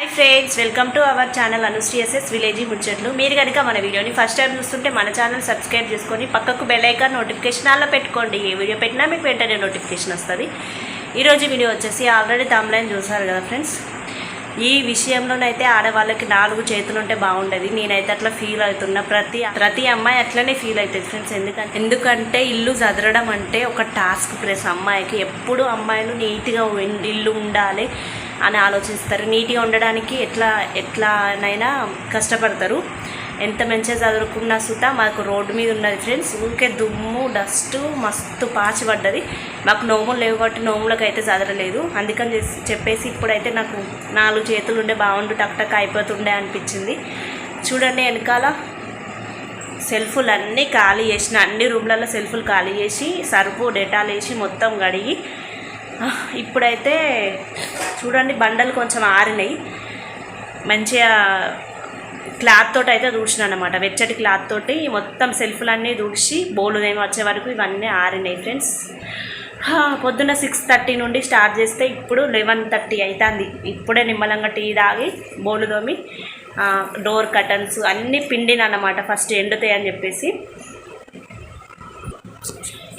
Hi friends welcome to our channel అనుశ్రీఎస్ఎస్ village ముచ్చట్లు మీరు కనుక మన వీడియోని ఫస్ట్ టైం చూస్తుంటే మన ఛానల్ సబ్స్క్రైబ్ చేసుకొని పక్కకు బెల్ ఐకాన్ నోటిఫికేషన్ అలా పెట్టుకోండి. ఏ వీడియో పెట్టినా మీకు వెంటనే నోటిఫికేషన్ వస్తుంది. ఈరోజు వీడియో వచ్చేసి ఆల్రెడీ తమ్లైన్ చూసారు కదా ఫ్రెండ్స్ ఈ విషయంలోనైతే ఆడవాళ్ళకి నాలుగు చేతులు ఉంటే బాగుండేది. నేనైతే అట్లా ఫీల్ అవుతున్నా. ప్రతి ప్రతి అమ్మాయి అట్లనే ఫీల్ అవుతుంది ఫ్రెండ్స్ ఎందుకంటే ఎందుకంటే ఇల్లు చదరడం అంటే ఒక టాస్క్ ప్లస్ అమ్మాయికి ఎప్పుడు అమ్మాయిలు నీట్గా ఇల్లు ఉండాలి. అని ఆలోచిస్తారు. నీట్గా ఉండడానికి ఎట్లా ఎట్లానైనా కష్టపడతారు. ఎంత మంచిగా చదువుకున్నా సుతా మాకు రోడ్డు మీద ఉన్నది ఫ్రెండ్స్. ఊరికే దుమ్ము డస్ట్ మస్తు పాచి పడ్డది మాకు నోములు లేవు కాబట్టి నోములకు అయితే చదవలేదు అందుకని చేసి- చెప్పేసి ఇప్పుడైతే నాకు నాలుగు చేతులు ఉండే బాగుండు టక్ టక్ అయిపోతుండే అనిపించింది. చూడండి వెనకాల సెల్ఫులు అన్నీ ఖాళీ చేసిన అన్ని రూమ్లలో సెల్ఫులు ఖాళీ చేసి సరుపు డెటాల్ వేసి మొత్తం కడిగి ఇప్పుడైతే చూడండి బండలు కొంచెం ఆరినాయి మంచిగా క్లాత్ తోటి అయితే దూడ్చిన అనమాట వెచ్చటి క్లాత్ తోటి మొత్తం సెల్ఫ్లన్నీ దూడ్చి బోలు ఏమో వచ్చే వరకు ఇవన్నీ ఆరినాయి ఫ్రెండ్స్. పొద్దున్న సిక్స్ థర్టీ నుండి స్టార్ట్ చేస్తే ఇప్పుడు లెవెన్ థర్టీ అవుతుంది ఇప్పుడే నిమ్మలంగా టీ తాగి బోలు తోమి డోర్ కటన్స్ అన్నీ పిండినమాట ఫస్ట్ ఎండుతాయి అని చెప్పేసి.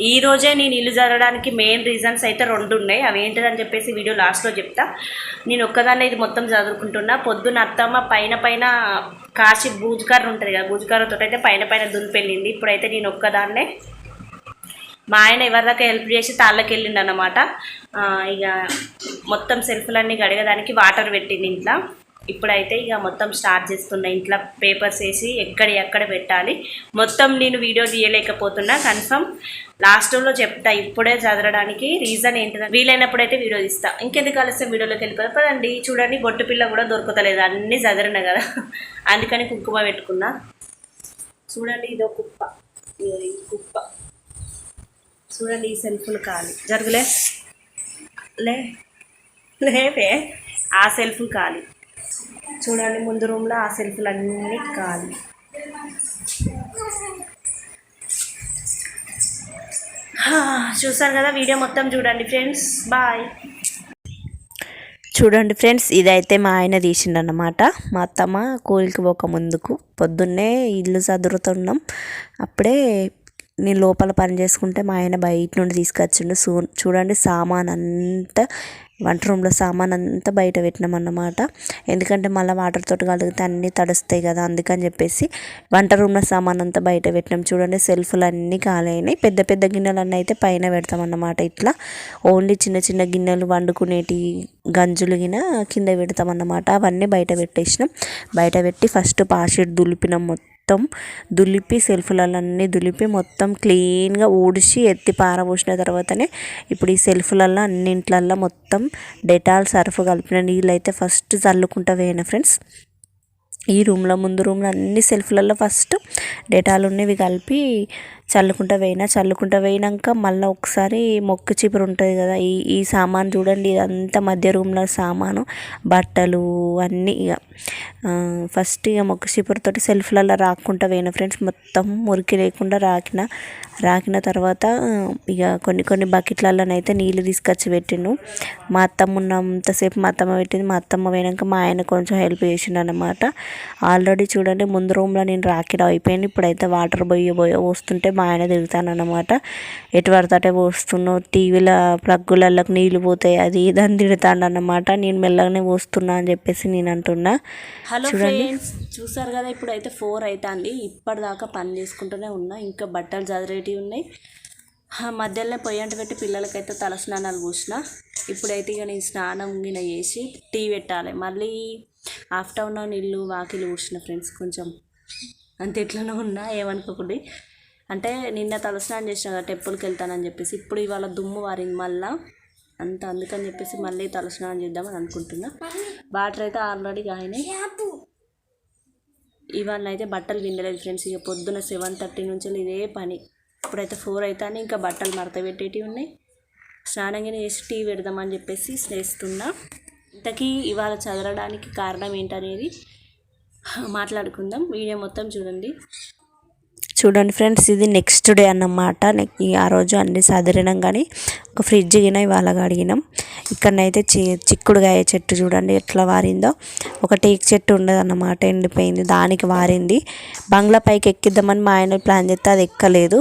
ఈ రోజే నేను ఇల్లు జరగడానికి మెయిన్ రీజన్స్ అయితే రెండు ఉన్నాయి అవి ఏంటిదని చెప్పేసి వీడియో లాస్ట్లో చెప్తా. నేను ఒక్కదాన్నే ఇది మొత్తం చదువుకుంటున్నా. పొద్దున్న అత్తమ్మ పైన పైన కాశీ బూజుకర్ర ఉంటుంది కదా బూజుకర్రతో అయితే పైన పైన దులిపెళ్ళింది ఇప్పుడైతే నేను ఒక్కదాన్నే. మా ఆయన ఎవరిదాకా హెల్ప్ చేసి తాళ్ళకి వెళ్ళిండు అనమాట ఇక మొత్తం సెల్ఫ్లన్నీ గడగడానికి వాటర్ పెట్టింది ఇంట్లో. ఇప్పుడైతే ఇక మొత్తం స్టార్ట్ చేస్తున్నా ఇంట్లో పేపర్స్ వేసి ఎక్కడ ఎక్కడ పెట్టాలి. మొత్తం నేను వీడియో తీయలేకపోతున్నా. కన్ఫర్మ్. లాస్ట్లో చెప్తా ఇప్పుడే చదవడానికి రీజన్ ఏంటిదని వీలైనప్పుడు అయితే వీడియో తీస్తా. ఇంకెందుకు ఆలస్యం? వీడియోలోకి వెళ్ళిపోతా పదండి చూడండి బొట్టు పిల్ల కూడా దొరకతలేదు. అన్నీ చదిరిన కదా. అందుకని కుక్కుమ పెట్టుకున్నా. చూడండి ఇదో కుప్ప. ఈ కుప్ప. చూడండి ఈ సెల్ఫ్లు ఖాళీ. జరుగులే? లే. లేవే. ఆ సెల్ఫ్ ఖాళీ. చూడండి ముందు రూమ్లో ఆ సెల్ఫ్లు అన్నీ ఖాళీ చూసారు కదా వీడియో మొత్తం చూడండి ఫ్రెండ్స్. బాయ్. చూడండి ఫ్రెండ్స్ ఇదైతే మా ఆయన తీసిండనమాట మా అత్తమ్మ కూలికి పోక ముందుకు. పొద్దున్నే ఇల్లు చదురుతున్నాం అప్పుడే నేను లోపల పని చేసుకుంటే మా ఆయన బయట నుండి తీసుకొచ్చిండు. చూడండి సామాన్ అంతా వంట రూమ్లో సామాన్ అంతా బయట పెట్టినాం అన్నమాట. ఎందుకంటే మళ్ళీ వాటర్ తోటి కలిగితే అన్నీ తడుస్తాయి కదా అందుకని చెప్పేసి వంట రూమ్లో సామాన్ అంతా బయట పెట్టినాం. చూడండి సెల్ఫ్లు అన్నీ ఖాళీ అయినాయి పెద్ద పెద్ద గిన్నెలన్నీ అయితే పైన పెడతామన్నమాట ఇట్లా. ఓన్లీ చిన్న చిన్న గిన్నెలు వండుకునేటి గంజులు గిన కింద పెడతాం అన్నమాట. అవన్నీ బయట పెట్టేసినాం. బయట పెట్టి ఫస్ట్ పాషిట్ దులిపినాం మొత్తం. మొత్తం దులిపి సెల్ఫ్లన్నీ దులిపి మొత్తం క్లీన్గా ఊడిచి ఎత్తి పారబోసిన తర్వాతనే ఇప్పుడు ఈ సెల్ఫ్లల్లో అన్నింట్లల్లో మొత్తం డెటాల్ సర్ఫ్ కలిపిన నీళ్ళు అయితే ఫస్ట్ చల్లుకుంటా వేయను ఫ్రెండ్స్. ఈ రూమ్లో ముందు రూమ్లో అన్ని సెల్ఫ్లలో ఫస్ట్ డేటాలు ఉన్నవి కలిపి చల్లుకుంటా వేయినా చల్లుకుంటా వేయినాక మళ్ళీ ఒకసారి మొక్కు చీపురు ఉంటుంది కదా ఈ ఈ సామాన్ చూడండి ఇదంతా మధ్య రూమ్లో సామాను బట్టలు అన్నీ ఇక ఫస్ట్ ఇక మొక్కు చీపురుతోటి సెల్ఫ్లలో రాకుండా వేయిన ఫ్రెండ్స్ మొత్తం మురికి లేకుండా రాకిన. రాకిన తర్వాత ఇక కొన్ని కొన్ని బకెట్లలోనైతే నీళ్ళు తీసుకొచ్చి పెట్టిండు. మా అత్తమ్మ ఉన్నంతసేపు మా అత్తమ్మ పెట్టింది. మా అత్తమ్మ పోయినాక మా ఆయన కొంచెం హెల్ప్ చేసిండు అనమాట ఆల్రెడీ చూడండి ముందు రూమ్లో నేను రాకిడ అయిపోయింది. ఇప్పుడైతే వాటర్ బొయ్య బొయ్య పోస్తుంటే మా ఆయన తిడతానమాట ఎటు పడితే పోస్తున్నావు టీవీలో ప్లగ్గులలోకి నీళ్ళు పోతాయి అది ఇది అని తిడతాడనమాట నేను మెల్లగానే పోస్తున్నా అని చెప్పేసి నేను అంటున్నా. హలో చూడండి. ఫ్రెండ్స్ చూసారు కదా ఇప్పుడు అయితే ఫోర్ అవుతుంది ఇప్పటిదాకా పని చేసుకుంటూనే ఉన్నా. ఇంకా బట్టలు చదిరేటివి ఉన్నాయి. మధ్యలోనే పొయ్యి అంట పెట్టి పిల్లలకైతే తల స్నానాలు పూసిన. ఇప్పుడైతే ఇక నేను స్నానం గిన చేసి టీ పెట్టాలి. మళ్ళీ ఆఫ్టర్నూన్ ఇల్లు వాకిలు ఊడ్చిన ఫ్రెండ్స్ కొంచెం. అంత ఎట్లనో ఉన్నా ఏమనుకోకండి. అంటే నిన్న తలస్నానం చేసిన కదా టెంపుల్కి వెళ్తానని చెప్పేసి ఇప్పుడు ఇవాళ దుమ్ము వారింది మళ్ళా. అంత అందుకని చెప్పేసి మళ్ళీ తలస్నానం చేద్దామని అనుకుంటున్నా. వాటర్ అయితే ఆల్రెడీ కాయినాయి. ఇవాళ అయితే బట్టలు వినలేదు ఫ్రెండ్స్. ఇక పొద్దున సెవెన్ థర్టీ నుంచి ఇదే పని. ఇప్పుడైతే ఫోర్ అవుతానే. ఇంకా బట్టలు మడత పెట్టేటివి ఉన్నాయి. స్నానం గిన్నె చేసి టీ పెడదామని చెప్పేసి చేస్తున్నా ఇంతకీ ఇవాళ చదవడానికి కారణం ఏంటనేది మాట్లాడుకుందాం. వీడియో మొత్తం చూడండి. చూడండి ఫ్రెండ్స్ ఇది నెక్స్ట్ డే అన్నమాట. ఆ రోజు అన్ని సదిరినాం కానీ ఒక ఫ్రిడ్జ్ గిన ఇవాళ అడిగినాం. ఇక్కడనైతే చి చిక్కుడుగాయ చెట్టు చూడండి ఎట్లా వారిందో. ఒక టేక్ చెట్టు ఉండదన్నమాట ఎండిపోయింది దానికి వారింది. బంగ్లా పైకి ఎక్కిద్దామని మా ఆయన ప్లాన్ చేస్తే అది ఎక్కలేదు.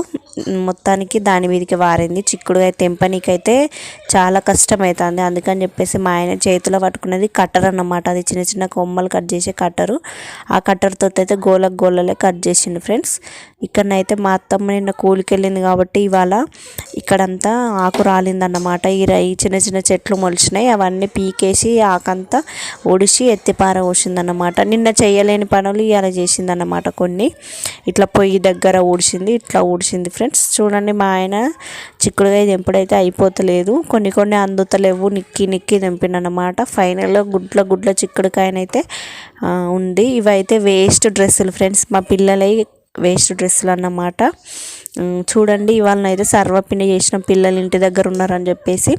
మొత్తానికి దాని మీదకి వారింది. చిక్కుడుగాయ తెంపనీకైతే చాలా కష్టమవుతుంది అందుకని చెప్పేసి మా ఆయన చేతిలో పట్టుకున్నది కట్టర్ అన్నమాట. అది చిన్న చిన్న కొమ్మలు కట్ చేసే కట్టరు. ఆ కట్టర్తో అయితే గోలకు గోలలే కట్ చేసిండు ఫ్రెండ్స్. ఇక్కడనైతే మా అత్తమ్మ నిన్న కూలికి వెళ్ళింది కాబట్టి ఇవాళ ఇక్కడంతా ఆకు రాలిందన్నమాట. ఈ రై చిన్న చిన్న చెట్లు మొలిచినాయి. అవన్నీ పీకేసి ఆకంతా ఒడిసి ఎత్తిపార పోసిందన్నమాట. నిన్న చేయలేని పనులు ఇవాళ చేసిందన్నమాట కొన్ని. ఇట్లా పొయ్యి దగ్గర ఊడిసింది ఇట్లా ఊడిసింది ఫ్రెండ్స్. చూడండి మా ఆయన చిక్కుడుగా తెంపుడైతే అయిపోతలేదు. కొన్ని కొన్ని అందుతలేవు నిక్కి నిక్కి తెంపినన్నమాట. ఫైనల్గా గుడ్ల గుడ్ల చిక్కుడుకాయనైతే ఉంది. ఇవైతే వేస్ట్ డ్రెస్సులు ఫ్రెండ్స్. మా పిల్లలై వేస్ట్ డ్రెస్సులు అన్నమాట చూడండి ఇవాళ అయితే సర్వపిండి చేసిన పిల్లలు ఇంటి దగ్గర ఉన్నారని చెప్పేసి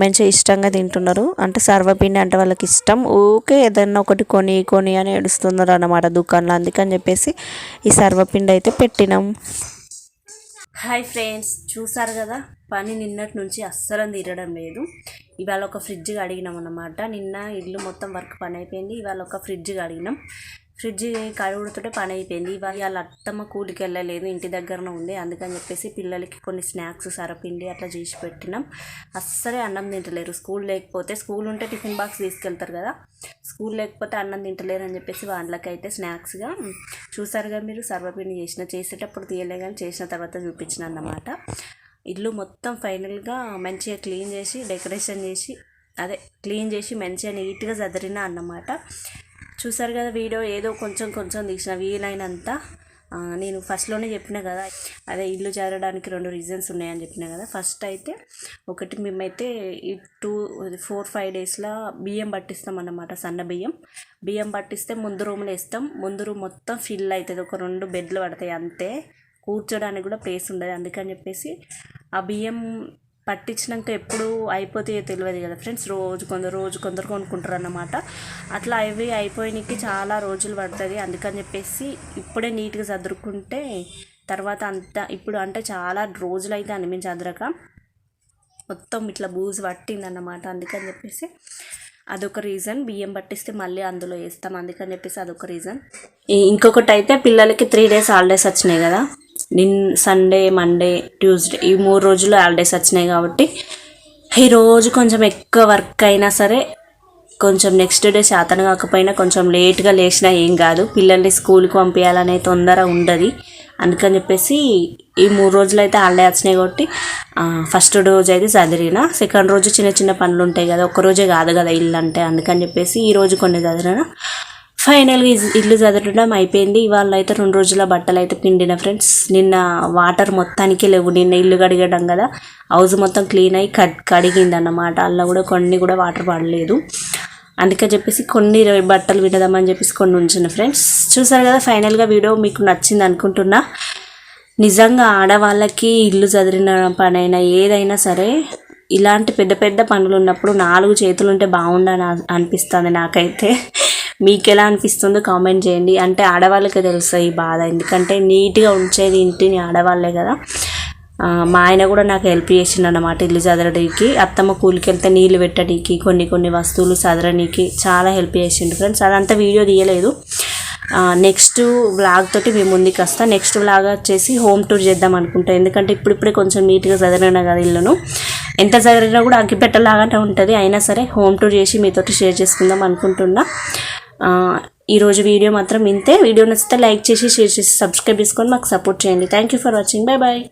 మంచిగా ఇష్టంగా తింటున్నారు. అంటే సర్వపిండి అంటే వాళ్ళకి ఇష్టం. ఊకే ఏదన్నా ఒకటి కొని కొని అని ఏడుస్తున్నారు అన్నమాట దుకాణంలో. అందుకని చెప్పేసి ఈ సర్వపిండి అయితే పెట్టినాం. హాయ్ ఫ్రెండ్స్ చూసారు కదా? పని నిన్నటి నుంచి అస్సలు తీరడం లేదు. ఇవాళ ఒక ఫ్రిడ్జ్ అడిగినాం అన్నమాట నిన్న ఇల్లు మొత్తం వర్క్ పని అయిపోయింది. ఇవాళ ఒక ఫ్రిడ్జ్ అడిగినాం. ఫ్రిడ్జ్ కడుగుడుతుంటే పని అయిపోయింది ఇవాళ వాళ్ళ అత్తమ్మ కూలికి వెళ్ళలేదు ఇంటి దగ్గరనే ఉంది. అందుకని చెప్పేసి పిల్లలకి కొన్ని స్నాక్స్ సరపిండి అట్లా చేసి పెట్టినాం. అస్సలే అన్నం తింటలేరు. స్కూల్ లేకపోతే స్కూల్ ఉంటే టిఫిన్ బాక్స్ తీసుకెళ్తారు కదా. స్కూల్ లేకపోతే అన్నం తింటలేరు అని చెప్పేసి వాళ్ళకైతే స్నాక్స్గా చూసారుగా మీరు సర్వపిండి చేసిన. చేసేటప్పుడు తీయలే కానీ చేసిన తర్వాత చూపించిన అన్నమాట. ఇల్లు మొత్తం ఫైనల్గా మంచిగా క్లీన్ చేసి డెకరేషన్ చేసి అదే క్లీన్ చేసి మంచిగా నీట్గా చదిరిన అన్నమాట. చూసారు కదా వీడియో ఏదో కొంచెం కొంచెం తీసిన వీలైనంత నేను ఫస్ట్లోనే చెప్పిన కదా అదే ఇల్లు చేరడానికి రెండు రీజన్స్ ఉన్నాయని చెప్పిన కదా. ఫస్ట్ అయితే ఒకటి మేమైతే ఈ టూ ఫోర్ ఫైవ్ డేస్లో బియ్యం పట్టిస్తాం అన్నమాట సన్న బియ్యం. బియ్యం పట్టిస్తే ముందు రూమ్లో వేస్తాం. ముందు రూమ్ మొత్తం ఫిల్ అవుతుంది ఒక రెండు బెడ్లు పడతాయి అంతే. కూర్చోడానికి కూడా ప్లేస్ ఉండదు. అందుకని చెప్పేసి ఆ బియ్యం పట్టించినాక ఎప్పుడు అయిపోతాయో తెలియదు కదా ఫ్రెండ్స్. రోజు కొందరు రోజు కొందరు కొనుక్కుంటారు అన్నమాట అట్లా అవి అయిపోయినకి చాలా రోజులు పడుతుంది. అందుకని చెప్పేసి ఇప్పుడే నీట్గా చదురుకుంటే తర్వాత అంత ఇప్పుడు అంటే చాలా రోజులు అయితే అనిపించి చదరక మొత్తం ఇట్లా బూజు పట్టింది అన్నమాట అందుకని చెప్పేసి అదొక రీజన్. బియ్యం పట్టిస్తే మళ్ళీ అందులో వేస్తాం. అందుకని చెప్పేసి అదొక రీజన్. ఇంకొకటి అయితే పిల్లలకి త్రీ డేస్ హాలిడేస్ వచ్చినాయి కదా. నిన్ సండే మండే ట్యూస్డే ఈ మూడు రోజులు హాలిడేస్ వచ్చినాయి కాబట్టి ఈ రోజు కొంచెం ఎక్కువ వర్క్ అయినా సరే కొంచెం నెక్స్ట్ డే శాతం కాకపోయినా కొంచెం లేట్గా లేచినా ఏం కాదు. పిల్లల్ని స్కూల్కి పంపించాలనే తొందర ఉండదు. అందుకని చెప్పేసి ఈ మూడు రోజులు అయితే హాలిడే వచ్చినాయి కాబట్టి ఫస్ట్ రోజు అయితే చదివిన. సెకండ్ రోజు చిన్న చిన్న పనులు ఉంటాయి కదా ఒక్క రోజే కాదు కదా ఇల్లు అంటే అందుకని చెప్పేసి ఈ రోజు కొన్ని చదివిన. ఫైనల్గా ఇల్లు చదవడం అయిపోయింది. ఇవాళ అయితే రెండు రోజుల బట్టలు అయితే పిండిన ఫ్రెండ్స్. నిన్న వాటర్ మొత్తానికి లేవు. నిన్న ఇల్లు కడిగడం కదా. హౌస్ మొత్తం క్లీన్ అయ్యి కడ్ కడిగింది అన్నమాట అలా కూడా కొన్ని కూడా వాటర్ పడలేదు. అందుకని చెప్పేసి కొన్ని బట్టలు వినదామని చెప్పేసి కొన్ని ఉంచిన ఫ్రెండ్స్. చూసారు కదా ఫైనల్గా వీడియో మీకు నచ్చింది అనుకుంటున్నా. నిజంగా ఆడవాళ్ళకి ఇల్లు చదిరిన పనైనా ఏదైనా సరే ఇలాంటి పెద్ద పెద్ద పనులు ఉన్నప్పుడు నాలుగు చేతులు ఉంటే బాగుండని అనిపిస్తుంది నాకైతే. మీకు ఎలా అనిపిస్తుందో కామెంట్ చేయండి. అంటే ఆడవాళ్ళకే తెలుస్తుంది ఈ బాధ. ఎందుకంటే నీట్గా ఉంచేది ఇంటిని ఆడవాళ్ళే కదా. మా ఆయన కూడా నాకు హెల్ప్ చేసిండు అన్నమాట ఇల్లు చదరడానికి అత్తమ్మ కూలికి వెళ్తే నీళ్ళు పెట్టడానికి కొన్ని కొన్ని వస్తువులు చదరడానికి చాలా హెల్ప్ చేసిండు ఫ్రెండ్స్ అదంతా వీడియో తీయలేదు. నెక్స్ట్ బ్లాగ్ తోటి మేము ముందుకు వస్తాం. నెక్స్ట్ బ్లాగ్ వచ్చేసి హోమ్ టూర్ చేద్దాం అనుకుంటా. ఎందుకంటే ఇప్పుడిప్పుడే కొంచెం నీట్గా చదివిన కదా ఇల్లును. ఎంత చదివినా కూడా అగ్గిపెట్టలాగానే ఉంటుంది. అయినా సరే హోమ్ టూర్ చేసి మీతోటి షేర్ చేసుకుందాం అనుకుంటున్నా. ఈరోజు వీడియో మాత్రం ఇంతే. వీడియో నచ్చితే లైక్ చేసి షేర్ చేసి సబ్స్క్రైబ్ చేసుకొని మాకు సపోర్ట్ చేయండి. Thank you for watching bye bye